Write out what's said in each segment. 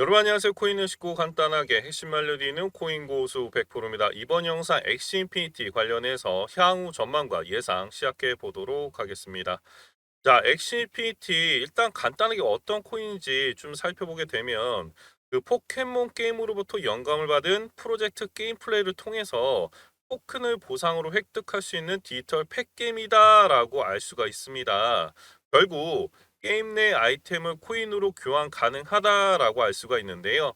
여러분 안녕하세요. 코인을 쉽고 간단하게 핵심 알려드리는 코인 고수 100%입니다. 이번 영상 엑시 인피니티 관련해서 향후 전망과 예상 시작해 보도록 하겠습니다. 자, 엑시 인피니티 일단 간단하게 어떤 코인인지 좀 살펴보게 되면 그 포켓몬 게임으로부터 영감을 받은 프로젝트 게임 플레이를 통해서 토큰을 보상으로 획득할 수 있는 디지털 팩게임이다 라고 알 수가 있습니다. 결국 게임 내 아이템을 코인으로 교환 가능하다라고 알 수가 있는데요.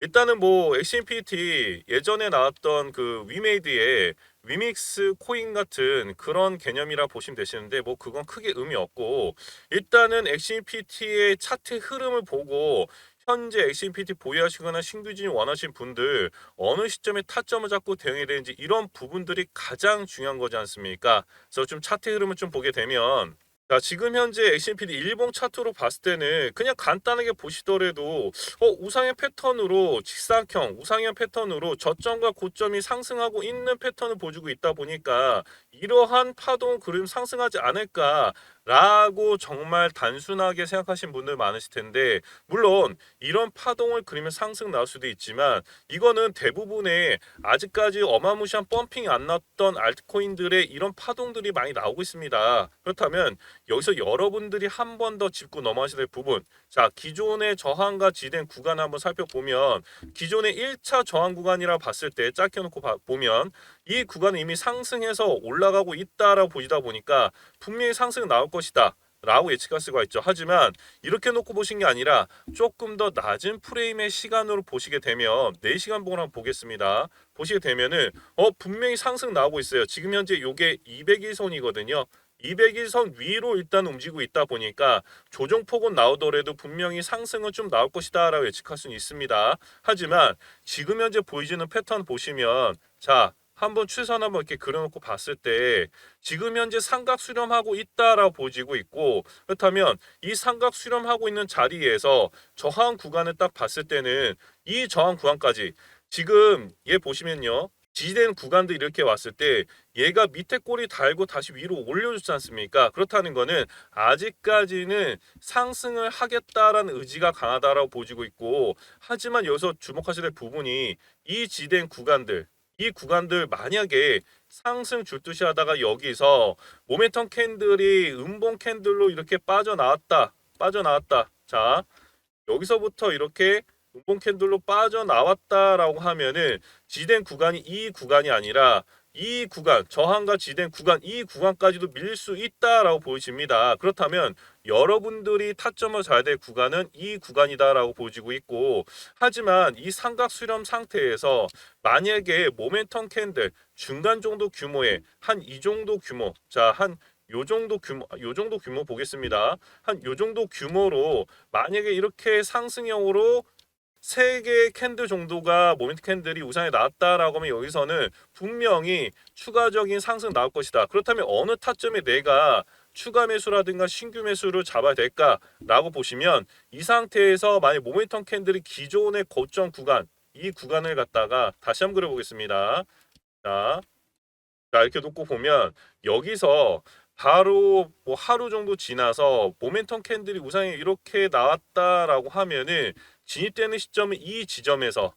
일단은 뭐 엑시인피니티 예전에 나왔던 그 위메이드의 위믹스 코인 같은 그런 개념이라 보시면 되시는데 뭐 그건 크게 의미 없고 일단은 엑시인피니티의 차트 흐름을 보고 현재 엑시인피니티 보유하시거나 신규진이 원하신 분들 어느 시점에 타점을 잡고 대응해야 되는지 이런 부분들이 가장 중요한 거지 않습니까? 그래서 좀 차트 흐름을 좀 보게 되면 자, 지금 현재 S&P 일봉 차트로 봤을 때는 그냥 간단하게 보시더라도 어, 우상의 패턴으로 직사각형, 우상형 패턴으로 저점과 고점이 상승하고 있는 패턴을 보여주고 있다 보니까 이러한 파동 그림 상승하지 않을까 라고 정말 단순하게 생각하신 분들 많으실 텐데 물론 이런 파동을 그리면 상승 나올 수도 있지만 이거는 대부분의 아직까지 어마무시한 펌핑이 안 났던 알트코인들의 이런 파동들이 많이 나오고 있습니다. 그렇다면 여기서 여러분들이 한 번 더 짚고 넘어가셔야 될 부분. 자, 기존의 저항과 지된 구간을 한번 살펴보면 기존의 1차 저항 구간이라 봤을 때 짧게 놓고 봐- 보면 이 구간은 이미 상승해서 올라가고 있다라고 보시다 보니까 분명히 상승 나올 것이다. 라고 예측할 수가 있죠. 하지만 이렇게 놓고 보신 게 아니라 조금 더 낮은 프레임의 시간으로 보시게 되면 4시간 봉을 한번 보겠습니다. 보시게 되면은 어 분명히 상승 나오고 있어요. 지금 현재 요게 200일선이거든요. 200일선 위로 일단 움직이고 있다 보니까 조정폭은 나오더라도 분명히 상승은 좀 나올 것이다 라고 예측할 수는 있습니다. 하지만 지금 현재 보이지는 패턴 보시면 자 한번 추선 한번 이렇게 그려놓고 봤을 때 지금 현재 삼각 수렴하고 있다라고 보여지고 있고 그렇다면 이 삼각 수렴하고 있는 자리에서 저항 구간을 딱 봤을 때는 이 저항 구간까지 지금 얘 보시면요 지지된 구간도 이렇게 왔을 때 얘가 밑에 꼬리 달고 다시 위로 올려주지 않습니까? 그렇다는 거는 아직까지는 상승을 하겠다라는 의지가 강하다라고 보여지고 있고 하지만 여기서 주목하셔야 될 부분이 이 지된 구간들 이 구간들 만약에 상승 줄듯이 하다가 여기서 모멘텀 캔들이 음봉 캔들로 이렇게 빠져나왔다 빠져나왔다. 자 여기서부터 이렇게 음봉 캔들로 빠져나왔다라고 하면은 지된 구간이 이 구간이 아니라 이 구간 저항과 지된 구간 이 구간까지도 밀릴 수 있다라고 보여집니다. 그렇다면 여러분들이 타점을 잡아야 될 구간은 이 구간이다라고 보여지고 있고 하지만 이 삼각 수렴 상태에서 만약에 모멘텀 캔들 중간 정도 규모의 한이 정도 규모 자 한 요 정도 규모 요 정도 규모 보겠습니다. 한 요 정도 규모로 만약에 이렇게 상승형으로 세 개의 캔들 정도가 모멘트 캔들이 우상에 나왔다라고 하면 여기서는 분명히 추가적인 상승 나올 것이다. 그렇다면 어느 타점에 내가 추가 매수라든가 신규 매수를 잡아야 될까라고 보시면 이 상태에서 만약 모멘텀 캔들이 기존의 고점 구간 이 구간을 갖다가 다시 한번 그려보겠습니다. 자, 자 이렇게 놓고 보면 여기서 바로 뭐 하루 정도 지나서 모멘텀 캔들이 우상에 이렇게 나왔다라고 하면은 진입되는 시점은 이 지점에서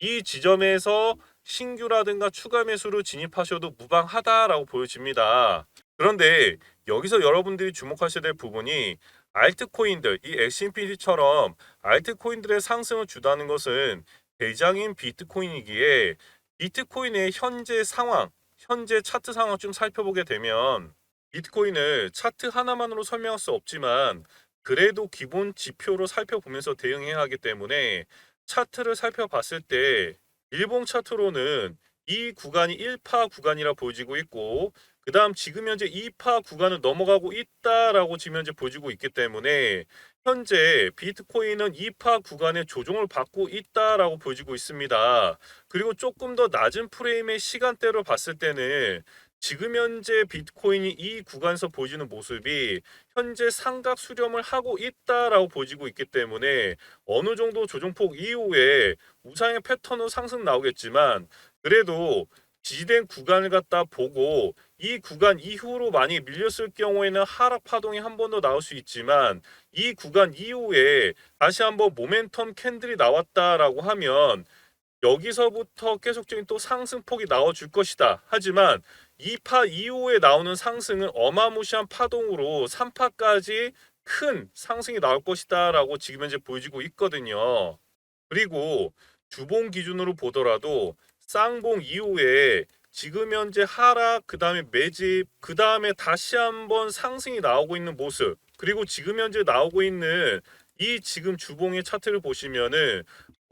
이 지점에서 신규라든가 추가 매수로 진입하셔도 무방하다라고 보여집니다. 그런데 여기서 여러분들이 주목하셔야 될 부분이 알트코인들, 이 S&P처럼 알트코인들의 상승을 주도하는 것은 대장인 비트코인이기에 비트코인의 현재 상황, 현재 차트 상황 좀 살펴보게 되면 비트코인을 차트 하나만으로 설명할 수 없지만 그래도 기본 지표로 살펴보면서 대응해야 하기 때문에 차트를 살펴봤을 때 일봉 차트로는 이 구간이 1파 구간이라 보여지고 있고 그 다음 지금 현재 2파 구간을 넘어가고 있다라고 지금 현재 보여지고 있기 때문에 현재 비트코인은 2파 구간의 조정을 받고 있다라고 보여지고 있습니다. 그리고 조금 더 낮은 프레임의 시간대로 봤을 때는 지금 현재 비트코인이 이 구간에서 보여지는 모습이 현재 삼각 수렴을 하고 있다라고 보여지고 있기 때문에 어느 정도 조정폭 이후에 우상의 패턴으로 상승 나오겠지만 그래도 지지된 구간을 갖다 보고 이 구간 이후로 만약에 밀렸을 경우에는 하락 파동이 한 번 더 나올 수 있지만 이 구간 이후에 다시 한번 모멘텀 캔들이 나왔다라고 하면 여기서부터 계속적인 또 상승폭이 나와줄 것이다. 하지만 2파 이후에 나오는 상승은 어마무시한 파동으로 3파까지 큰 상승이 나올 것이다라고 지금 현재 보여지고 있거든요. 그리고 주봉 기준으로 보더라도 쌍봉 이후에 지금 현재 하락, 그 다음에 매집, 그 다음에 다시 한번 상승이 나오고 있는 모습, 그리고 지금 현재 나오고 있는 이 지금 주봉의 차트를 보시면은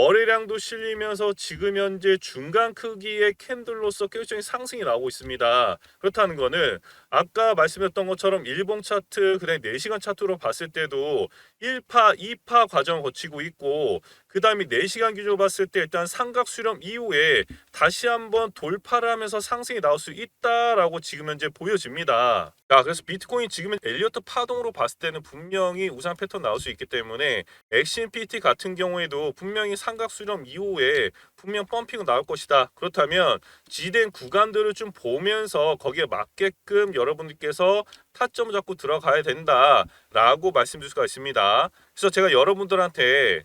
거래량도 실리면서 지금 현재 중간 크기의 캔들로서 계속적인 상승이 나오고 있습니다. 그렇다는 거는 아까 말씀했던 것처럼 일봉 차트, 그다음에 4시간 차트로 봤을 때도 1파, 2파 과정을 거치고 있고 그 다음에 4시간 기준으로 봤을 때 일단 삼각 수렴 이후에 다시 한번 돌파를 하면서 상승이 나올 수 있다라고 지금 현재 보여집니다. 자, 그래서 비트코인 지금 엘리어트 파동으로 봤을 때는 분명히 우상 패턴 나올 수 있기 때문에 XMPT 같은 경우에도 분명히 삼각 수렴 이후에 분명 펌핑은 나올 것이다. 그렇다면 지된 구간들을 좀 보면서 거기에 맞게끔 여러분들께서 타점을 잡고 들어가야 된다라고 말씀드릴 수가 있습니다. 그래서 제가 여러분들한테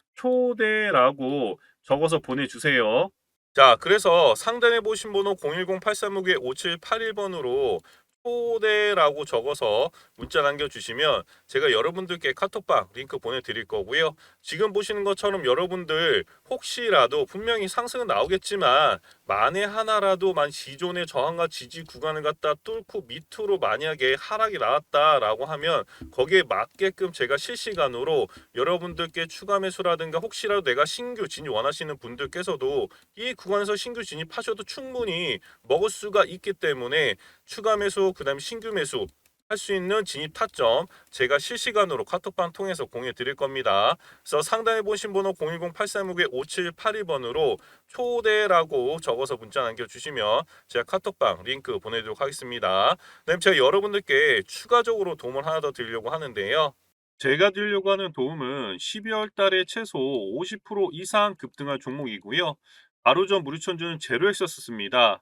초대라고 적어서 보내주세요. 자, 그래서 상단에 보신 번호 010-8359-5781번으로 초대라고 적어서 문자 남겨주시면 제가 여러분들께 카톡방 링크 보내드릴 거고요. 지금 보시는 것처럼 여러분들 혹시라도 분명히 상승은 나오겠지만 만에 하나라도 만 기존의 저항과 지지 구간을 갖다 뚫고 밑으로 만약에 하락이 나왔다라고 하면 거기에 맞게끔 제가 실시간으로 여러분들께 추가 매수라든가 혹시라도 내가 신규 진입 원하시는 분들께서도 이 구간에서 신규 진입하셔도 충분히 먹을 수가 있기 때문에 추가 매수 그다음에 신규 매수 할 수 있는 진입 타점 제가 실시간으로 카톡방 통해서 공유 드릴 겁니다. 그래서 상단에 보신 번호 010-8359-5782번으로 초대라고 적어서 문자 남겨주시면 제가 카톡방 링크 보내도록 하겠습니다. 그다음에 제가 여러분들께 추가적으로 도움을 하나 더 드리려고 하는데요. 제가 드리려고 하는 도움은 12월 달에 최소 50% 이상 급등할 종목이고요. 바로 전 무료천주는 제로엑서스입니다.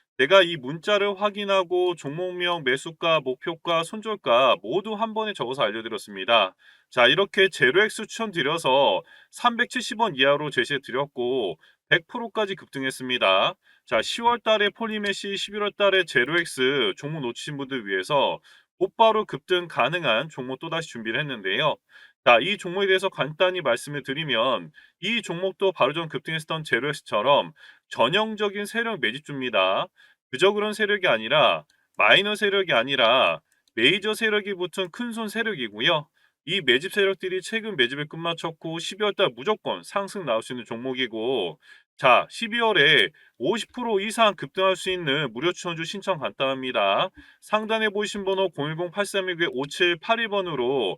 내가 이 문자를 확인하고 종목명, 매수가, 목표가, 손절가 모두 한 번에 적어서 알려드렸습니다. 자, 이렇게 제로엑스 추천드려서 370원 이하로 제시해 드렸고 100%까지 급등했습니다. 자, 10월 달에 폴리메시, 11월 달에 제로엑스 종목 놓치신 분들 위해서 곧바로 급등 가능한 종목 또다시 준비를 했는데요. 자, 이 종목에 대해서 간단히 말씀을 드리면 이 종목도 바로 전 급등했었던 제로엑스처럼 전형적인 세력 매집주입니다. 그저 그런 세력이 아니라 마이너 세력이 아니라 메이저 세력이 붙은 큰손 세력이고요. 이 매집 세력들이 최근 매집에 끝마쳤고 12월 달 무조건 상승 나올 수 있는 종목이고 자 12월에 50% 이상 급등할 수 있는 무료 추천주 신청 간단합니다. 상단에 보이신 번호 010-8329-5782번으로